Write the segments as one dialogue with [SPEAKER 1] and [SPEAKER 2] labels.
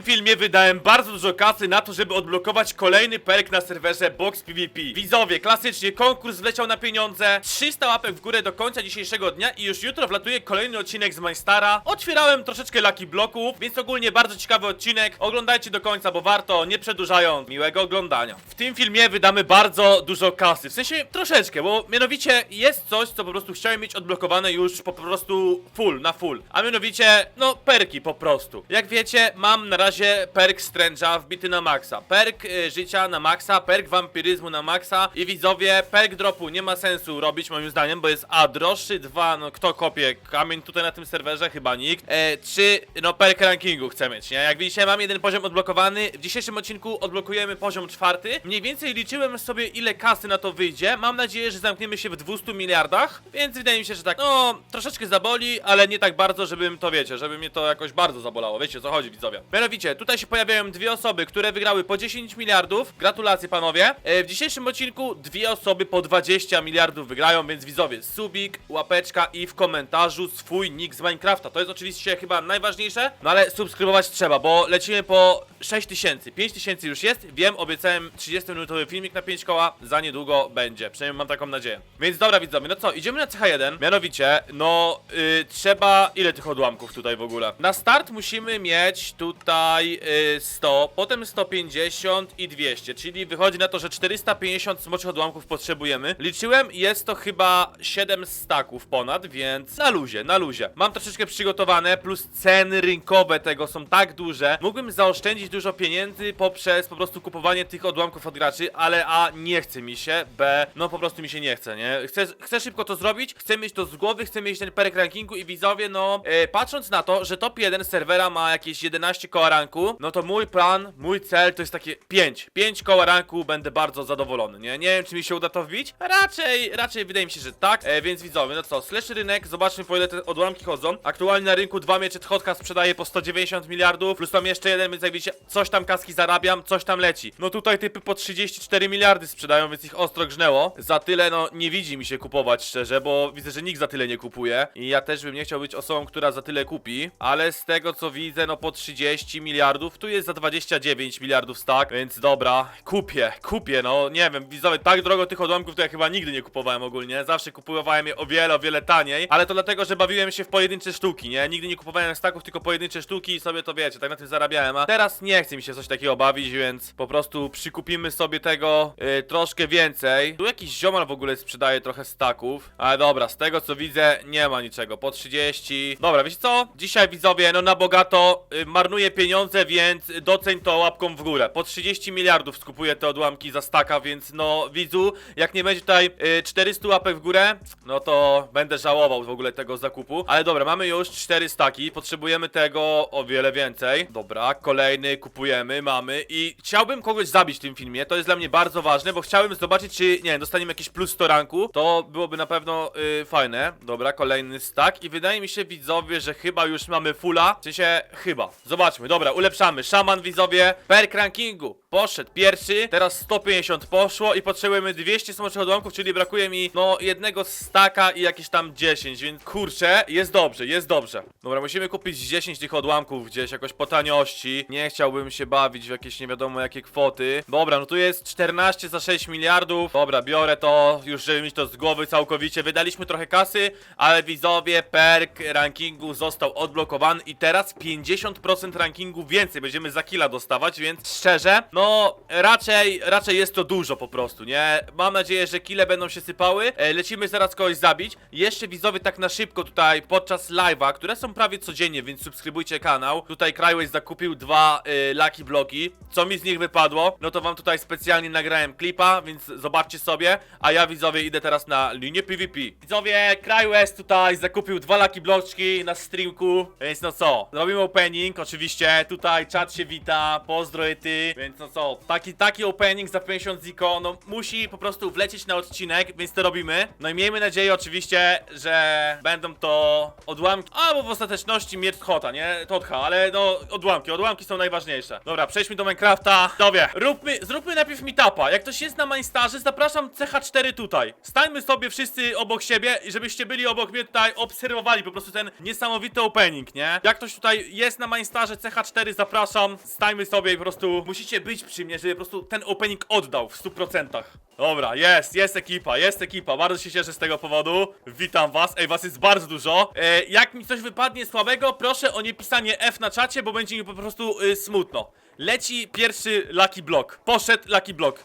[SPEAKER 1] tym filmie wydałem bardzo dużo kasy na to, żeby odblokować kolejny perk na serwerze Box PvP. Widzowie, klasycznie konkurs wleciał na pieniądze, 300 łapek w górę do końca dzisiejszego dnia i już jutro wlatuje kolejny odcinek z Minestara. Otwierałem troszeczkę Lucky Bloków, więc ogólnie bardzo ciekawy odcinek. Oglądajcie do końca, bo warto, nie przedłużając. Miłego oglądania. W tym filmie wydamy bardzo dużo kasy, w sensie troszeczkę, bo mianowicie jest coś, co po prostu chciałem mieć odblokowane już po prostu full, na full. A mianowicie, no, perki po prostu. Jak wiecie, mam na razie perk Strange'a wbity na maksa. Perk y, życia na maksa, perk wampiryzmu na maksa i widzowie, perk dropu nie ma sensu robić moim zdaniem, bo jest A droższy, dwa, no kto kopie kamień tutaj na tym serwerze? Chyba nikt. E, trzy, no perk rankingu chcę mieć, nie? Jak widzicie, mam jeden poziom odblokowany. W dzisiejszym odcinku odblokujemy poziom czwarty. Mniej więcej liczyłem sobie, ile kasy na to wyjdzie. Mam nadzieję, że zamkniemy się w 200 miliardach, więc wydaje mi się, że tak, no, troszeczkę zaboli, ale nie tak bardzo, żebym to wiecie, żeby mnie to jakoś bardzo zabolało. Wiecie o co chodzi, widzowie. Mianowicie, tutaj się pojawiają dwie osoby, które wygrały po 10 miliardów. Gratulacje, panowie. E, w dzisiejszym odcinku dwie osoby po 20 miliardów wygrają, więc widzowie, subik, łapeczka i w komentarzu swój nick z Minecrafta. To jest oczywiście chyba najważniejsze, no ale subskrybować trzeba, bo lecimy po 6 tysięcy. 5 tysięcy już jest, wiem, obiecałem 30-minutowy filmik na 5 koła, za niedługo będzie, przynajmniej mam taką nadzieję. Więc dobra widzowie, no co, idziemy na CH1, mianowicie, no y, trzeba, ile tych odłamków tutaj w ogóle? Na start musimy mieć tutaj y, 100, potem 150 i 200, czyli wychodzi na to, że 450 smoczych odłamków potrzebujemy. Liczyłem, jest to chyba 7 staków ponad, więc na luzie, na luzie. Mam troszeczkę przygotowane, plus ceny rynkowe tego są tak duże. Mógłbym zaoszczędzić dużo pieniędzy poprzez po prostu kupowanie tych odłamków od graczy, ale A, nie chce mi się, B, no po prostu mi się nie chce, nie? Chcę, chcę szybko to zrobić, chcę mieć to z głowy, chcę mieć ten perek rankingu i widzowie, no, e, patrząc na to, że top 1 serwera ma jakieś 11 koła ranku, no to mój plan, mój cel to jest takie 5. 5 koła ranku, będę bardzo zadowolony, nie? Nie wiem, czy mi się uda to wbić. Raczej, raczej wydaje mi się, że tak. E, więc widzowie, no co, slash rynek, zobaczmy po ile te odłamki chodzą. Aktualnie na rynku dwa miecze Hotka sprzedaje po 190 miliardów, plus tam jeszcze jeden, więc jak widzicie, coś tam kaski zarabiam, coś tam leci. No tutaj typy po 34 miliardy sprzedają, więc ich ostro grznęło. Za tyle, no, nie widzi mi się kupować szczerze, bo widzę, że nikt za tyle nie kupuje. I ja też bym nie chciał być osobą, która za tyle kupi, ale z tego co widzę, no po 30 miliardów, tu jest za 29 miliardów stack, więc dobra, kupię, kupię, no nie wiem, widzowie, tak drogo tych odłamków to ja chyba nigdy nie kupowałem ogólnie, zawsze kupowałem je o wiele, o wiele taniej, ale to dlatego, że bawiłem się w pojedyncze sztuki, nie? Nigdy nie kupowałem staków, tylko pojedyncze sztuki i sobie to wiecie, tak na tym zarabiałem, a teraz nie chce mi się coś takiego bawić, więc po prostu przykupimy sobie tego y, troszkę więcej. Tu jakiś ziomal w ogóle sprzedaje trochę staków, ale dobra, z tego co widzę, nie ma niczego, po 30. Dobra, wiecie co? Dzisiaj widzowie, no na bogato y, marnuję pieniądze, więc doceń to łapką w górę. Po 30 miliardów skupuję te odłamki za staka, więc no widzu, jak nie będzie tutaj y, 400 łapek w górę, no to będę żałował w ogóle tego zakupu. Ale dobra, mamy już 4 staki, potrzebujemy tego o wiele więcej. Dobra, kolejny kupujemy, mamy i chciałbym kogoś zabić w tym filmie, to jest dla mnie bardzo ważne, bo chciałbym zobaczyć, czy, nie wiem, dostaniemy jakiś plus 100 ranku, to byłoby na pewno y, fajne. Dobra, kolejny stack i wydaje mi się widzowie, że chyba już mamy fulla, w sensie chyba. Zobaczmy, dobra, ulepszamy. Szaman widzowie, perk rankingu. Poszedł pierwszy, teraz 150 poszło i potrzebujemy 200 smoczych odłamków, czyli brakuje mi, no, jednego staka i jakieś tam 10, więc kurczę, jest dobrze, jest dobrze. Dobra, musimy kupić 10 tych odłamków gdzieś, jakoś po taniości. Nie chciałbym się bawić w jakieś nie wiadomo jakie kwoty. Dobra, no tu jest 14 za 6 miliardów. Dobra, biorę to, już żeby mieć to z głowy całkowicie. Wydaliśmy trochę kasy, ale widzowie, perk rankingu został odblokowany i teraz 50% rankingu więcej będziemy za killa dostawać, więc szczerze, no raczej, raczej jest to dużo po prostu, nie? Mam nadzieję, że kile będą się sypały. E, lecimy zaraz kogoś zabić. Jeszcze widzowie tak na szybko tutaj podczas live'a, które są prawie codziennie, więc subskrybujcie kanał. Tutaj Cryways zakupił dwa y, Lucky Bloki. Co mi z nich wypadło? No to wam tutaj specjalnie nagrałem klipa, więc zobaczcie sobie. A ja widzowie idę teraz na linię PvP. Widzowie, Cryways tutaj zakupił dwa Lucky Bloczki na streamku, więc no co? Robimy opening, oczywiście. Tutaj czat się wita, pozdro ty, więc no co? Taki, taki opening za 50 ziko, no musi po prostu wlecieć na odcinek, więc to robimy. No i miejmy nadzieję oczywiście, że będą to odłamki, albo w ostateczności miecz Hota, nie? Totha, ale no odłamki, odłamki są najważniejsze Dobra, przejdźmy do Minecrafta. Dobra, róbmy, zróbmy najpierw meetupa. Jak ktoś jest na Mindstarze, zapraszam CH4 tutaj. Stańmy sobie wszyscy obok siebie i żebyście byli obok mnie tutaj, obserwowali po prostu ten niesamowity opening, nie? Jak ktoś tutaj jest na Mindstarze CH4, zapraszam. Stańmy sobie i po prostu musicie być przy mnie, żeby po prostu ten opening oddał w 100%. Dobra, jest, jest ekipa, jest ekipa. Bardzo się cieszę z tego powodu. Witam was. Ej, was jest bardzo dużo. E, jak mi coś wypadnie słabego, proszę o nie pisanie F na czacie, bo będzie mi po prostu y, smutno. Leci pierwszy Lucky Block. Poszedł Lucky Block.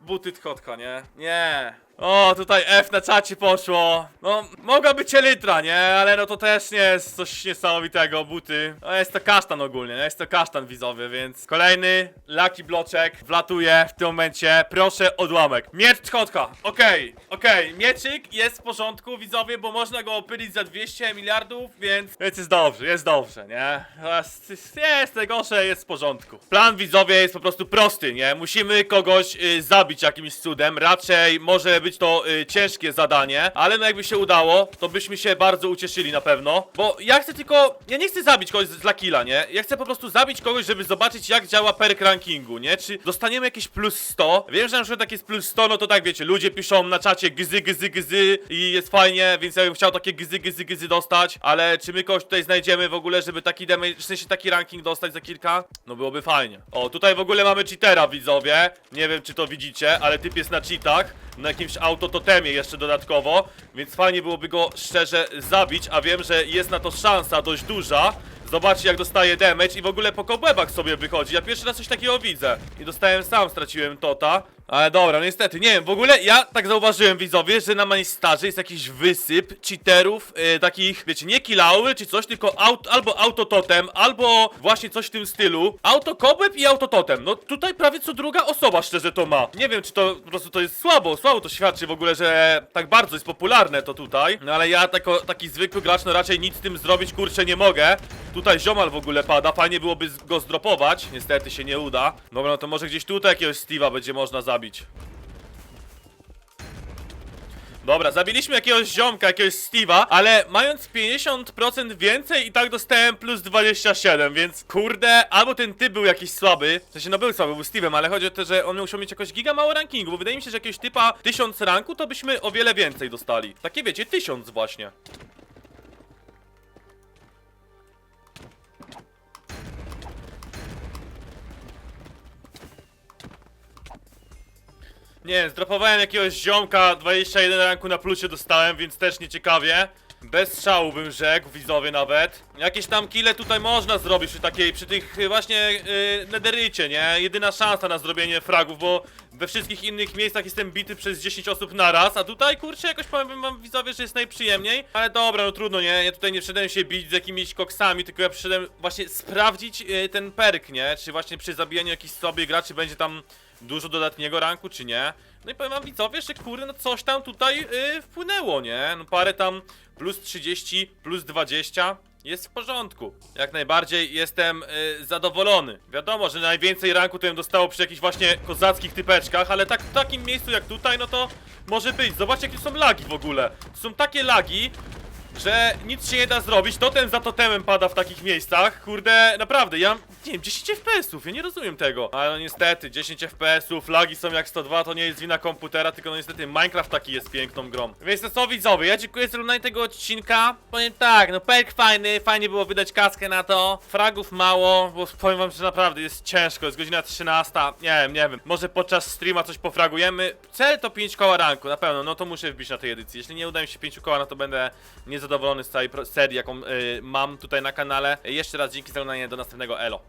[SPEAKER 1] Buty tchotka, nie? Nie. O, tutaj F na czacie poszło. No, mogła być elytra, nie? Ale no to też nie jest coś niesamowitego, buty. No jest to kasztan ogólnie, no jest to kasztan widzowy, więc kolejny Lucky Bloczek wlatuje w tym momencie. Proszę odłamek. Miecz tchotka. Okej, okej. Mieczyk jest w porządku, widzowie, bo można go opylić za 200 miliardów, więc, więc jest dobrze, jest dobrze, nie? Jest, jest najgorsze, jest w porządku. Plan widzowie jest po prostu prosty, nie? Musimy kogoś y, zabić jakimś cudem. Raczej może być to y, ciężkie zadanie, ale no jakby się udało, to byśmy się bardzo ucieszyli na pewno. Bo ja chcę tylko. Ja nie chcę zabić kogoś dla killa, nie? Ja chcę po prostu zabić kogoś, żeby zobaczyć, jak działa perk rankingu, nie? Czy dostaniemy jakieś plus 100? Wiem, że na przykład jak jest plus 100, no to tak wiecie, ludzie piszą na czacie gzy, gzy, gzy i jest fajnie, więc ja bym chciał takie gzy, gzy, gzy dostać, ale czy my kogoś tutaj znajdziemy w ogóle, żeby taki damage, w sensie taki ranking dostać za kilka? No byłoby fajnie. O, tutaj w ogóle mamy cheatera, widzowie. Nie wiem, czy to widzicie, ale typ jest na cheatach, na jakimś autototemie jeszcze dodatkowo, więc fajnie byłoby go szczerze zabić, a wiem, że jest na to szansa dość duża. Zobaczcie jak dostaje damage i w ogóle po kobłebach sobie wychodzi. Ja pierwszy raz coś takiego widzę. I dostałem sam, straciłem tota. Ale dobra, no niestety, nie wiem, w ogóle ja tak zauważyłem widzowie, że na Manistarze jest jakiś wysyp cheaterów, yy, takich, wiecie, nie kilały czy coś, tylko aut, albo autototem, albo właśnie coś w tym stylu. Autokobłeb i autototem. No tutaj prawie co druga osoba szczerze to ma. Nie wiem, czy to po prostu to jest słabo, słabo to świadczy w ogóle, że tak bardzo jest popularne to tutaj. No ale ja tako, taki zwykły gracz, no raczej nic z tym zrobić, kurczę, nie mogę. Tutaj ziomal w ogóle pada, fajnie byłoby go zdropować, niestety się nie uda. Dobra, no to może gdzieś tutaj jakiegoś Steve'a będzie można zabić. Dobra, zabiliśmy jakiegoś ziomka, jakiegoś Steve'a, ale mając 50% więcej i tak dostałem plus 27, więc kurde, albo ten typ był jakiś słaby, w sensie no był słaby, był Steve'em, ale chodzi o to, że on musiał mieć jakoś giga mało rankingu, bo wydaje mi się, że jakiegoś typa 1000 ranku, to byśmy o wiele więcej dostali. Takie wiecie, 1000 właśnie. Nie wiem, zdropowałem jakiegoś ziomka, 21 ranku na plusie dostałem, więc też nieciekawie. Bez szału bym rzekł, widzowie nawet. Jakieś tam kile tutaj można zrobić przy takiej, przy tych y, właśnie yy, nie? Jedyna szansa na zrobienie fragów, bo we wszystkich innych miejscach jestem bity przez 10 osób naraz, a tutaj, kurczę, jakoś powiem wam widzowie, że jest najprzyjemniej. Ale dobra, no trudno, nie? Ja tutaj nie przyszedłem się bić z jakimiś koksami, tylko ja przyszedłem właśnie sprawdzić yy, ten perk, nie? Czy właśnie przy zabijaniu jakichś sobie graczy będzie tam dużo dodatniego ranku, czy nie. No i powiem wam widzowie, że kurde, no coś tam tutaj yy, wpłynęło, nie? No parę tam plus 30, plus 20 jest w porządku. Jak najbardziej jestem yy, zadowolony. Wiadomo, że najwięcej ranku to bym dostało przy jakichś właśnie kozackich typeczkach, ale tak w takim miejscu jak tutaj, no to może być. Zobaczcie jakie są lagi w ogóle. Są takie lagi, że nic się nie da zrobić, totem za totemem pada w takich miejscach, kurde, naprawdę, ja, nie wiem, 10 FPS-ów, ja nie rozumiem tego. Ale no niestety, 10 FPS-ów, lagi są jak 102, to nie jest wina komputera, tylko no niestety Minecraft taki jest piękną grą. Więc to co widzowie, ja dziękuję za oglądanie tego odcinka, powiem tak, no perk fajny, fajnie było wydać kaskę na to, fragów mało, bo powiem wam, że naprawdę jest ciężko, jest godzina 13, nie wiem, nie wiem, może podczas streama coś pofragujemy, cel to 5 koła ranku, na pewno, no to muszę wbić na tej edycji, jeśli nie uda mi się 5 koła, no to będę niezadowolony z całej serii, jaką y, mam tutaj na kanale. Jeszcze raz dzięki za oglądanie, do następnego elo.